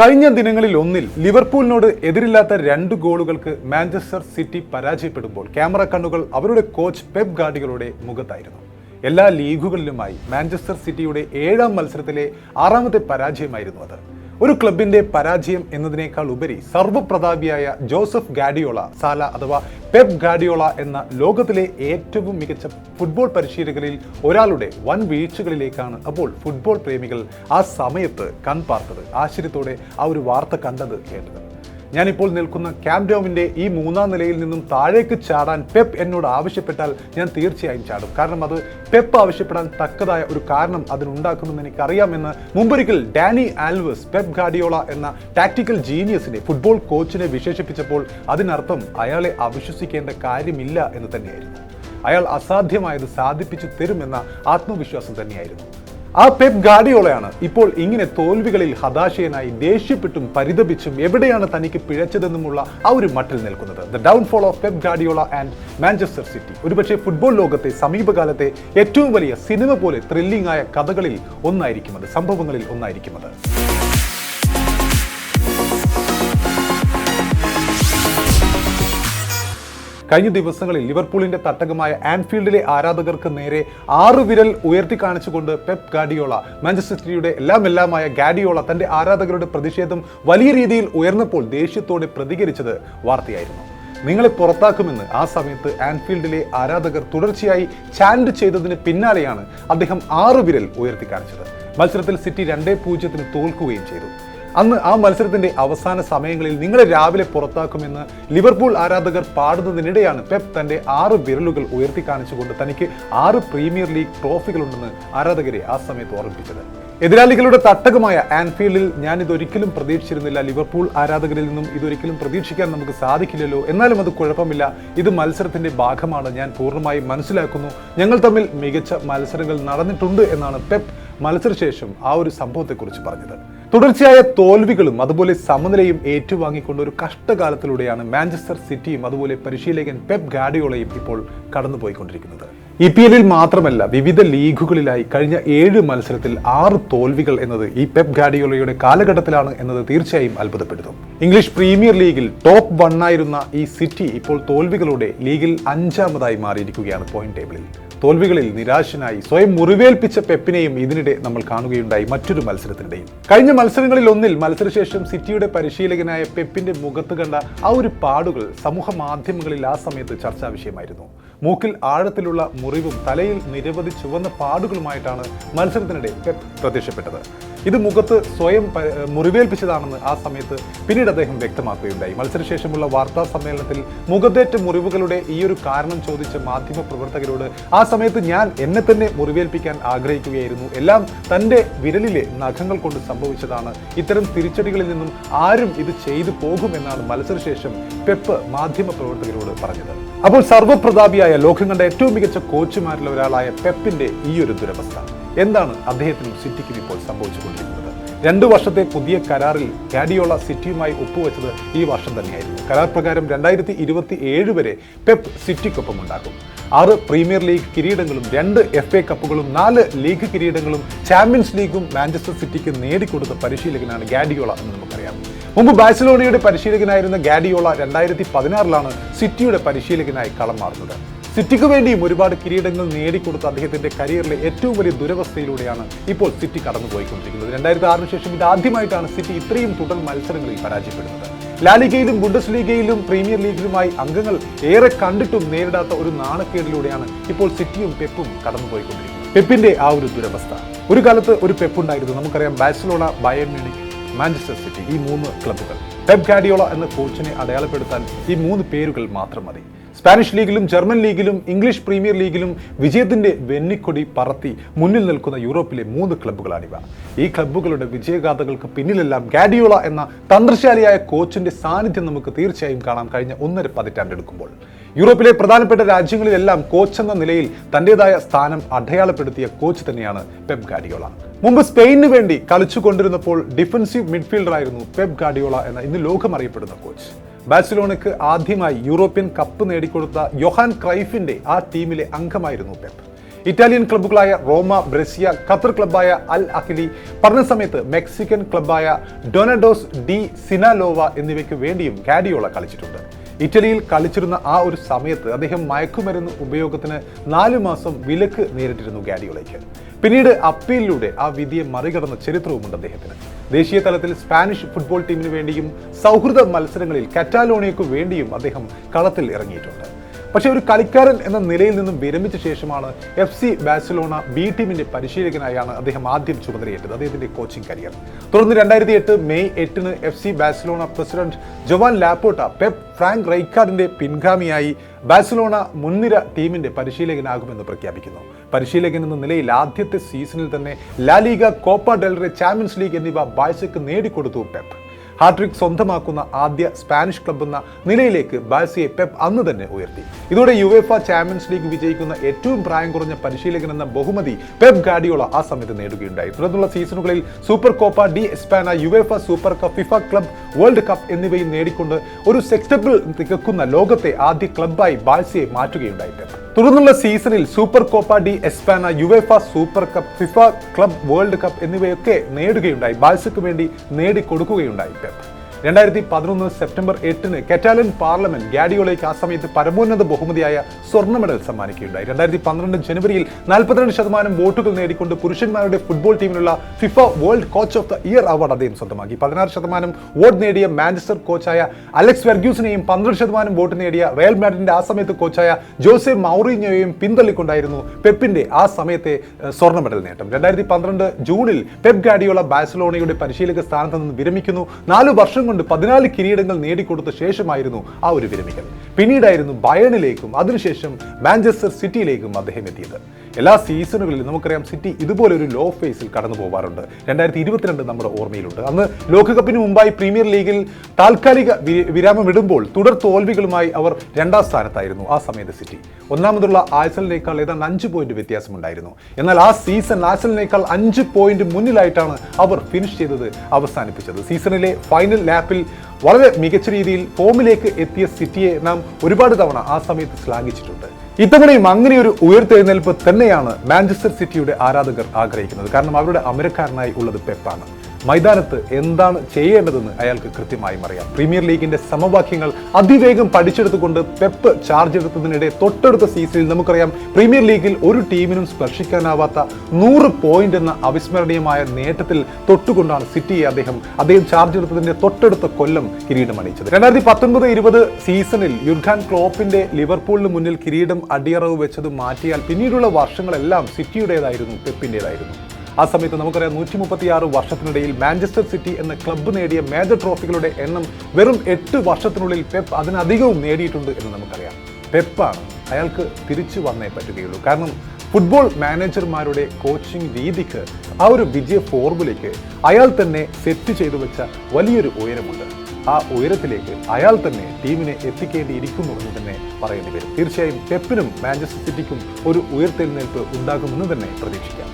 കഴിഞ്ഞ ദിനങ്ങളിൽ ഒന്നിൽ ലിവർപൂളിനോട് എതിരില്ലാത്ത രണ്ട് ഗോളുകൾക്ക് മാഞ്ചസ്റ്റർ സിറ്റി പരാജയപ്പെടുമ്പോൾ ക്യാമറ കണ്ണുകൾ അവരുടെ കോച്ച് പെപ് ഗാർഡികളുടെ മുഖത്തായിരുന്നു. എല്ലാ ലീഗുകളിലുമായി മാഞ്ചസ്റ്റർ സിറ്റിയുടെ ഏഴാം മത്സരത്തിലെ ആറാമത്തെ പരാജയമായിരുന്നു അത്. ഒരു ക്ലബിന്റെ പരാജയം എന്നതിനേക്കാൾ ഉപരി സർവപ്രതാപിയായ ജോസഫ് ഗാഡിയോള സാല അഥവാ പെപ് ഗാഡിയോള എന്ന ലോകത്തിലെ ഏറ്റവും മികച്ച ഫുട്ബോൾ പരിശീലകരിൽ ഒരാളുടെ വൻ വീഴ്ചകളിലേക്കാണ് അപ്പോൾ ഫുട്ബോൾ പ്രേമികൾ ആ സമയത്ത് കൺപാർത്തത് ആശ്ചര്യത്തോടെ ആ ഒരു വാർത്ത കണ്ടത് കേട്ടത്. ഞാനിപ്പോൾ നിൽക്കുന്ന ക്യാംഡോമിന്റെ ഈ മൂന്നാം നിലയിൽ നിന്നും താഴേക്ക് ചാടാൻ പെപ്പ് എന്നോട് ആവശ്യപ്പെട്ടാൽ ഞാൻ തീർച്ചയായും ചാടും. കാരണം അത് പെപ്പ് ആവശ്യപ്പെടാൻ തക്കതായ ഒരു കാരണം അതിനുണ്ടാക്കുമെന്ന് എനിക്കറിയാമെന്ന് മുമ്പൊരിക്കൽ ഡാനി ആൽവസ് പെപ്പ് ഗാഡിയോള എന്ന ടാക്ടിക്കൽ ജീനിയസിനെ ഫുട്ബോൾ കോച്ചിനെ വിശേഷിപ്പിച്ചപ്പോൾ അതിനർത്ഥം അയാളെ അവിശ്വസിക്കേണ്ട കാര്യമില്ല എന്ന് തന്നെയായിരുന്നു. അയാൾ അസാധ്യമായത് സാധിപ്പിച്ചു തരുമെന്ന ആത്മവിശ്വാസം തന്നെയായിരുന്നു. ആ പെപ് ഗാഡിയോളയാണ് ഇപ്പോൾ ഇങ്ങനെ തോൽവികളിൽ ഹതാശയനായി ദേഷ്യപ്പെട്ടും പരിതപിച്ചും എവിടെയാണ് തനിക്ക് പിഴച്ചതെന്നുമുള്ള ആ ഒരു മട്ടിൽ നിൽക്കുന്നത്. The downfall of Pep Guardiola and Manchester City ഒരുപക്ഷെ ഫുട്ബോൾ ലോകത്തെ സമീപകാലത്തെ ഏറ്റവും വലിയ സിനിമ പോലെ ത്രില്ലിംഗ് ആയ കഥകളിൽ ഒന്നായിരിക്കും അത് സംഭവങ്ങളിൽ ഒന്നായിരിക്കും അത്. കഴിഞ്ഞ ദിവസങ്ങളിൽ ലിവർപൂളിന്റെ തട്ടകമായ ആൻഫീൽഡിലെ ആരാധകർക്ക് നേരെ ആറ് വിരൽ ഉയർത്തി കാണിച്ചുകൊണ്ട് പെപ് ഗാഡിയോള മാഞ്ചസ്റ്റർ സിറ്റിയുടെ എല്ലാം എല്ലാമായ ഗാഡിയോള തന്റെ ആരാധകരുടെ പ്രതിഷേധം വലിയ രീതിയിൽ ഉയർന്നപ്പോൾ ദേഷ്യത്തോടെ പ്രതികരിച്ചത് വാർത്തയായിരുന്നു. നിങ്ങളെ പുറത്താക്കുമെന്ന് ആ സമയത്ത് ആൻഫീൽഡിലെ ആരാധകർ തുടർച്ചയായി ചാൻഡ് ചെയ്തതിന് പിന്നാലെയാണ് അദ്ദേഹം ആറ് വിരൽ ഉയർത്തി കാണിച്ചത്. മത്സരത്തിൽ സിറ്റി രണ്ടേ പൂജ്യത്തിന് തോൽക്കുകയും ചെയ്തു. അന്ന് ആ മത്സരത്തിന്റെ അവസാന സമയങ്ങളിൽ നിങ്ങളെ രാവിലെ പുറത്താക്കുമെന്ന് ലിവർപൂൾ ആരാധകർ പാടുന്നതിനിടെയാണ് പെപ് തന്റെ ആറ് വിരലുകൾ ഉയർത്തി കാണിച്ചുകൊണ്ട് തനിക്ക് ആറ് പ്രീമിയർ ലീഗ് ട്രോഫികളുണ്ടെന്ന് ആരാധകരെ ആ സമയത്ത് ഓർമ്മിപ്പിച്ചത്. എതിരാളികളുടെ തട്ടകമായ ആൻഫീൽഡിൽ ഞാൻ ഇതൊരിക്കലും പ്രതീക്ഷിച്ചിരുന്നില്ല. ലിവർപൂൾ ആരാധകരിൽ നിന്നും ഇതൊരിക്കലും പ്രതീക്ഷിക്കാൻ നമുക്ക് സാധിക്കില്ലല്ലോ. എന്നാലും അത് കുഴപ്പമില്ല. ഇത് മത്സരത്തിന്റെ ഭാഗമാണ്. ഞാൻ പൂർണമായും മനസ്സിലാക്കുന്നു. ഞങ്ങൾ തമ്മിൽ മികച്ച മത്സരങ്ങൾ നടന്നിട്ടുണ്ട് എന്നാണ് പെപ് മത്സരശേഷം ആ ഒരു സംഭവത്തെക്കുറിച്ച് പറഞ്ഞത്. തുടർച്ചയായ തോൽവികളും അതുപോലെ സമനിലയും ഏറ്റുവാങ്ങിക്കൊണ്ട് ഒരു കഷ്ടകാലത്തിലൂടെയാണ് മാഞ്ചസ്റ്റർ സിറ്റിയും അതുപോലെ പരിശീലകൻ പെപ് ഗാഡിയോളയും ഇപ്പോൾ കടന്നുപോയിക്കൊണ്ടിരിക്കുന്നത്. ഇ പി എല്ലിൽ മാത്രമല്ല വിവിധ ലീഗുകളിലായി കഴിഞ്ഞ ഏഴ് മത്സരത്തിൽ ആറ് തോൽവികൾ എന്നത് ഈ പെപ് ഗാഡിയോളയുടെ കാലഘട്ടത്തിലാണ് എന്നത് തീർച്ചയായും അത്ഭുതപ്പെടുത്തും ഇംഗ്ലീഷ് പ്രീമിയർ ലീഗിൽ ടോപ്പ് വണ്ണായിരുന്ന ഈ സിറ്റി ഇപ്പോൾ തോൽവികളോടെ ലീഗിൽ അഞ്ചാമതായി മാറിയിരിക്കുകയാണ് പോയിന്റ് ടേബിളിൽ. തോൽവികളിൽ നിരാശനായി സ്വയം മുറിവേൽപ്പിച്ച പെപ്പിനെയും ഇതിനിടെ നമ്മൾ കാണുകയുണ്ടായി മറ്റൊരു മത്സരത്തിനിടയിൽ. കഴിഞ്ഞ മത്സരങ്ങളിൽ ഒന്നിൽ മത്സരശേഷം സിറ്റിയുടെ പരിശീലകനായ പെപ്പിന്റെ മുഖത്ത് കണ്ട ആ ഒരു പാടുകൾ സമൂഹ മാധ്യമങ്ങളിൽ ആ സമയത്ത് ചർച്ചാ വിഷയമായിരുന്നു. മൂക്കിൽ ആഴത്തിലുള്ള മുറിവും തലയിൽ നിരവധി ചുവന്ന പാടുകളുമായിട്ടാണ് മത്സരത്തിനിടെ പെപ്പ് പ്രത്യക്ഷപ്പെട്ടത്. ഇത് മുഖത്ത് സ്വയം മുറിവേൽപ്പിച്ചതാണെന്ന് ആ സമയത്ത് പിന്നീട് അദ്ദേഹം വ്യക്തമാക്കുകയുണ്ടായി. മത്സരശേഷമുള്ള വാർത്താ സമ്മേളനത്തിൽ മുഖത്തേറ്റ മുറിവുകളുടെ ഈ ഒരു കാരണം ചോദിച്ച മാധ്യമ പ്രവർത്തകരോട് ആ സമയത്ത് ഞാൻ എന്നെ തന്നെ മുറിവേൽപ്പിക്കാൻ ആഗ്രഹിക്കുകയായിരുന്നു. എല്ലാം തന്റെ വിരലിലെ നഖങ്ങൾ കൊണ്ട് സംഭവിച്ചതാണ്. ഇത്തരം തിരിച്ചടികളിൽ നിന്നും ആരും ഇത് ചെയ്തു പോകുമെന്നാണ് മത്സരശേഷം പെപ്പ് മാധ്യമ പ്രവർത്തകരോട് പറഞ്ഞത്. അപ്പോൾ സർവപ്രതാപിയായ ലോകം കണ്ട ഏറ്റവും മികച്ച കോച്ചുമാരിൽ ഒരാളായ പെപ്പിന്റെ ഈ ഒരു ദുരവസ്ഥ. എന്താണ് അദ്ദേഹത്തിനും സിറ്റിക്കും ഇപ്പോൾ സംഭവിച്ചുകൊണ്ടിരിക്കുന്നത്? രണ്ടു വർഷത്തെ പുതിയ കരാറിൽ ഗാഡിയോള സിറ്റിയുമായി ഒപ്പുവെച്ചത് ഈ വർഷം തന്നെയായിരുന്നു. കരാർ പ്രകാരം രണ്ടായിരത്തി ഇരുപത്തി ഏഴ് വരെ പെപ്പ് സിറ്റിക്കൊപ്പം ഉണ്ടാകും ആറ് പ്രീമിയർ ലീഗ് കിരീടങ്ങളും രണ്ട് എഫ് എ കപ്പുകളും നാല് ലീഗ് കിരീടങ്ങളും ചാമ്പ്യൻസ് ലീഗും മാഞ്ചസ്റ്റർ സിറ്റിക്ക് നേടിക്കൊടുത്ത പരിശീലകനാണ് ഗാഡിയോള എന്ന് നമുക്കറിയാം. മുമ്പ് ബാഴ്സലോണയുടെ പരിശീലകനായിരുന്ന ഗാഡിയോള രണ്ടായിരത്തി പതിനാറിലാണ് സിറ്റിയുടെ പരിശീലകനായി കളം മാറുന്നത് സിറ്റിക്ക് വേണ്ടിയും ഒരുപാട് കിരീടങ്ങൾ നേടിക്കൊടുത്ത അദ്ദേഹത്തിന്റെ കരിയറിലെ ഏറ്റവും വലിയ ദുരവസ്ഥയിലൂടെയാണ് ഇപ്പോൾ സിറ്റി കടന്നുപോയിക്കൊണ്ടിരിക്കുന്നത്. രണ്ടായിരത്തി ആറിന് ശേഷം ഇത് ആദ്യമായിട്ടാണ് സിറ്റി ഇത്രയും തുടർ മത്സരങ്ങളിൽ പരാജയപ്പെടുന്നത്. ലാലിഗയിലും ബുണ്ടസ് ലീഗയിലും പ്രീമിയർ ലീഗിലുമായി അംഗങ്ങൾ ഏറെ കണ്ടിട്ടും നേരിടാത്ത ഒരു നാണക്കേടിലൂടെയാണ് ഇപ്പോൾ സിറ്റിയും പെപ്പും കടന്നുപോയിക്കൊണ്ടിരിക്കുന്നത്. പെപ്പിന്റെ ആ ഒരു ദുരവസ്ഥ. ഒരു കാലത്ത് ഒരു പെപ്പുണ്ടായിരുന്നു നമുക്കറിയാം Barcelona Bayern Munich Manchester City ഈ മൂന്ന് ക്ലബ്ബുകൾ. പെപ് ഗാഡിയോള എന്ന കോച്ചിനെ അടയാളപ്പെടുത്താൻ ഈ മൂന്ന് പേരുകൾ മാത്രം മതി. സ്പാനിഷ് ലീഗിലും ജർമ്മൻ ലീഗിലും ഇംഗ്ലീഷ് പ്രീമിയർ ലീഗിലും വിജയത്തിന്റെ വെന്നിക്കൊടി പറത്തി മുന്നിൽ നിൽക്കുന്ന യൂറോപ്പിലെ മൂന്ന് ക്ലബ്ബുകളാണിവ. ഈ ക്ലബ്ബുകളുടെ വിജയഗാഥകൾക്ക് പിന്നിലെല്ലാം ഗാഡിയോള എന്ന തന്ത്രശാലിയായ കോച്ചിന്റെ സാന്നിധ്യം നമുക്ക് തീർച്ചയായും കാണാൻ കഴിഞ്ഞ ഒന്നര പതിറ്റാണ്ട് പതിറ്റാണ്ടെടുക്കുമ്പോൾ യൂറോപ്പിലെ പ്രധാനപ്പെട്ട രാജ്യങ്ങളിലെല്ലാം കോച്ച് എന്ന നിലയിൽ തന്റേതായ സ്ഥാനം അടയാളപ്പെടുത്തിയ കോച്ച് തന്നെയാണ് പെപ് ഗാഡിയോള. മുമ്പ് സ്പെയിനു വേണ്ടി കളിച്ചുകൊണ്ടിരുന്നപ്പോൾ ഡിഫൻസീവ് മിഡ്ഫീൽഡറായിരുന്നു പെപ് ഗാഡിയോള എന്ന ഇന്ന് ലോകം അറിയപ്പെടുന്ന കോച്ച്. ബാഴ്സലോണയ്ക്ക് ആദ്യമായി യൂറോപ്യൻ കപ്പ് നേടിക്കൊടുത്ത യൊഹാൻ ക്രൈഫിന്റെ ആ ടീമിലെ അംഗമായിരുന്നു പെപ്പ്. ഇറ്റാലിയൻ ക്ലബ്ബുകളായ റോമ ബ്രസിയ ഖത്തർ ക്ലബ്ബായ അൽ അഖിലി പറഞ്ഞ സമയത്ത് മെക്സിക്കൻ ക്ലബ്ബായ ഡൊനഡോസ് ഡി സിനാലോവ എന്നിവയ്ക്ക് വേണ്ടിയും ഗാഡിയോള കളിച്ചിട്ടുണ്ട്. ഇറ്റലിയിൽ കളിച്ചിരുന്ന ആ ഒരു സമയത്ത് അദ്ദേഹം മയക്കുമരുന്ന് ഉപയോഗത്തിന് നാലു മാസം വിലക്ക് നേരിട്ടിരുന്നു ഗാഡിയോളയ്ക്ക്. പിന്നീട് അപ്പീലിലൂടെ ആ വിധിയെ മറികടന്ന ചരിത്രവുമുണ്ട് അദ്ദേഹത്തിന്. ദേശീയ തലത്തിൽ സ്പാനിഷ് ഫുട്ബോൾ ടീമിന് വേണ്ടിയും സൗഹൃദ മത്സരങ്ങളിൽ കറ്റാലോണിയയ്ക്കു വേണ്ടിയും അദ്ദേഹം കളത്തിൽ ഇറങ്ങിയിട്ടുണ്ട്. പക്ഷേ ഒരു കളിക്കാരൻ എന്ന നിലയിൽ നിന്നും വിരമിച്ച ശേഷമാണ് എഫ് സി ബാഴ്സലോണ ബി ടീമിന്റെ പരിശീലകനായാണ് അദ്ദേഹം ആദ്യം ചുമതലയേറ്റത് അദ്ദേഹത്തിന്റെ കോച്ചിങ് കരിയർ തുടർന്ന് രണ്ടായിരത്തി എട്ട് മെയ് എട്ടിന് F C Barcelona president Joan Laporta Pep Frank റൈക്കാർഡിന്റെ പിൻഗാമിയായി ബാഴ്സലോണ മുൻനിര ടീമിന്റെ പരിശീലകനാകുമെന്ന് പ്രഖ്യാപിക്കുന്നു. പരിശീലകൻ എന്ന നിലയിൽ ആദ്യത്തെ സീസണിൽ തന്നെ La Liga Copa del Rey Champions League എന്നിവ ബാഴ്സയ്ക്ക് നേടിക്കൊടുത്തു പെപ്പ്. ഹാട്രിക് സ്വന്തമാക്കുന്ന ആദ്യ സ്പാനിഷ് ക്ലബ് എന്ന നിലയിലേക്ക് ബാഴ്സയെ പെപ്പ് അന്ന് തന്നെ ഉയർത്തി. ഇതോടെ യുവേഫ ചാമ്പ്യൻസ് ലീഗ് വിജയിക്കുന്ന ഏറ്റവും പ്രായം കുറഞ്ഞ പരിശീലകൻ എന്ന ബഹുമതി പെപ്പ് ഗാഡിയോള ആ സമയത്ത് നേടുകയുണ്ടായി. തുടർന്നുള്ള സീസണുകളിൽ Supercopa de Espana UEFA Super Cup FIFA Club World Cup എന്നിവയും നേടിക്കൊണ്ട് ഒരു സെക്സ്റ്റബിൾ തികക്കുന്ന ലോകത്തെ ആദ്യ ക്ലബ്ബായി ബാഴ്സയെ മാറ്റുകയുണ്ടായി പെപ്പ്. തുടർന്നുള്ള സീസണിൽ Supercopa de Espana UEFA Super Cup FIFA Club World Cup എന്നിവയൊക്കെ നേടുകയുണ്ടായി. ബാഴ്സയ്ക്ക് വേണ്ടി നേടിക്കൊടുക്കുകയുണ്ടായി. പെപ്പ് രണ്ടായിരത്തി പതിനൊന്ന് സെപ്റ്റംബർ എട്ടിന് കെറ്റാലൻ പാർലമെന്റ് ഗാഡിയോളയ്ക്ക് ആ സമയത്ത് പരമോന്നത ബഹുമതിയായ സ്വർണ മെഡൽ സമ്മാനിക്കുകയുണ്ടായി. രണ്ടായിരത്തി പന്ത്രണ്ട് ജനുവരിയിൽ നാൽപ്പത്തിരണ്ട് ശതമാനം വോട്ടുകൾ നേടിക്കൊണ്ട് പുരുഷന്മാരുടെ football ടീമിനുള്ള FIFA World coach of the year award അദ്ദേഹം സ്വന്തമാക്കി. പതിനാറ് ശതമാനം വോട്ട് നേടിയ മാഞ്ചസ്റ്റർ കോച്ചായ അലക്സ് വെർഗ്യൂസിനെയും പന്ത്രണ്ട് ശതമാനം വോട്ട് നേടിയ റയൽ മാഡ്രിഡിന്റെ ആ സമയത്ത് കോച്ചായ ജോസെ മൗറിഞ്ഞോയെയും പിന്തള്ളിക്കൊണ്ടായിരുന്നു പെപ്പിന്റെ ആ സമയത്തെ സ്വർണ മെഡൽ നേട്ടം. രണ്ടായിരത്തി പന്ത്രണ്ട് ജൂണിൽ പെപ് ഗാഡിയോള ബാഴ്സലോണയുടെ പരിശീലക സ്ഥാനത്ത് നിന്ന് വിരമിക്കുന്നു. നാലു വർഷം കൊണ്ട് പതിനാല് കിരീടങ്ങൾ നേടിക്കൊടുത്ത ശേഷമായിരുന്നു ആ ഒരു വിരമിക്കൽ. പിന്നീടായിരുന്നു ബയണിലേക്കും അതിനുശേഷം മാഞ്ചസ്റ്റർ സിറ്റിയിലേക്കും അദ്ദേഹം എത്തിയത്. എല്ലാ സീസണുകളിലും നമുക്കറിയാം സിറ്റി ഇതുപോലെ ഒരു ലോ ഫേസിൽ കടന്നു പോകാറുണ്ട് രണ്ടായിരത്തി ഇരുപത്തിരണ്ട് നമ്മുടെ ഓർമ്മയിലുണ്ട്. അന്ന് ലോകകപ്പിന് മുമ്പായി പ്രീമിയർ ലീഗിൽ താൽക്കാലിക വി- വിരാമം ഇടുമ്പോൾ തുടർ തോൽവികളുമായി അവർ രണ്ടാം സ്ഥാനത്തായിരുന്നു ആ സമയത്ത് സിറ്റി. ഒന്നാമതുള്ള ആഴ്സലിനേക്കാൾ ഏതാണ്ട് അഞ്ച് പോയിന്റ് വ്യത്യാസമുണ്ടായിരുന്നു. എന്നാൽ ആ സീസൺ ആഴ്സലിനേക്കാൾ അഞ്ച് പോയിന്റ് മുന്നിലായിട്ടാണ് അവർ ഫിനിഷ് ചെയ്തത് അവസാനിപ്പിച്ചത്. സീസണിലെ ഫൈനൽ ലാപ്പിൽ വളരെ മികച്ച രീതിയിൽ ഫോമിലേക്ക് എത്തിയ സിറ്റിയെ നാം ഒരുപാട് തവണ ആ സമയത്ത് ശ്ലാഘിച്ചിട്ടുണ്ട്. ഇത്തവണയും അങ്ങനെ ഒരു ഉയർത്തെഴുന്നേൽപ്പ് തന്നെയാണ് മാഞ്ചസ്റ്റർ സിറ്റിയുടെ ആരാധകർ ആഗ്രഹിക്കുന്നത്. കാരണം അവരുടെ അമരക്കാരനായി ഉള്ളത് പെപ്പാണ്. മൈതാനത്ത് എന്താണ് ചെയ്യേണ്ടതെന്ന് അയാൾക്ക് കൃത്യമായി അറിയാം. പ്രീമിയർ ലീഗിന്റെ സമവാക്യങ്ങൾ അതിവേഗം പഠിച്ചെടുത്തുകൊണ്ട് പെപ്പ് ചാർജ് എടുത്തതിനിടെ തൊട്ടടുത്ത സീസണിൽ നമുക്കറിയാം പ്രീമിയർ ലീഗിൽ ഒരു ടീമിനും സ്പർശിക്കാനാവാത്ത നൂറ് പോയിന്റ് എന്ന അവിസ്മരണീയമായ നേട്ടത്തിൽ തൊട്ടുകൊണ്ടാണ് സിറ്റിയെ അദ്ദേഹം അദ്ദേഹം ചാർജ് എടുത്തതിന്റെ തൊട്ടടുത്ത കൊല്ലം കിരീടം അണിയിച്ചത്. രണ്ടായിരത്തി പത്തൊൻപത് ഇരുപത് സീസണിൽ യുർഖാൻ ക്ലോപ്പിന്റെ ലിവർപൂളിന് മുന്നിൽ കിരീടം അടിയറവ് വെച്ചത് മാറ്റിയാൽ പിന്നീടുള്ള വർഷങ്ങളെല്ലാം സിറ്റിയുടേതായിരുന്നു പെപ്പിന്റെതായിരുന്നു ആ സമയത്ത് നമുക്കറിയാം നൂറ്റി മുപ്പത്തിയാറ് വർഷത്തിനിടയിൽ മാഞ്ചസ്റ്റർ സിറ്റി എന്ന ക്ലബ്ബ് നേടിയ മേജർ ട്രോഫികളുടെ എണ്ണം വെറും എട്ട് വർഷത്തിനുള്ളിൽ പെപ്പ് അതിനധികവും നേടിയിട്ടുണ്ട് എന്ന് നമുക്കറിയാം. പെപ്പാണ് അയാൾക്ക് തിരിച്ചു വന്നേ പറ്റുകയുള്ളൂ. കാരണം ഫുട്ബോൾ മാനേജർമാരുടെ കോച്ചിങ് രീതിക്ക് ആ ഒരു വിജയ ഫോർമുലയ്ക്ക് അയാൾ തന്നെ സെറ്റ് ചെയ്തു വെച്ച വലിയൊരു ഉയരമുണ്ട്. ആ ഉയരത്തിലേക്ക് അയാൾ തന്നെ ടീമിനെ എത്തിക്കേണ്ടിയിരിക്കുന്നു എന്ന് തന്നെ പറയേണ്ടി വരും. തീർച്ചയായും പെപ്പിനും മാഞ്ചസ്റ്റർ സിറ്റിക്കും ഒരു ഉയർത്തെഴുന്നേൽപ്പ് ഉണ്ടാകുമെന്ന് തന്നെ പ്രതീക്ഷിക്കാം.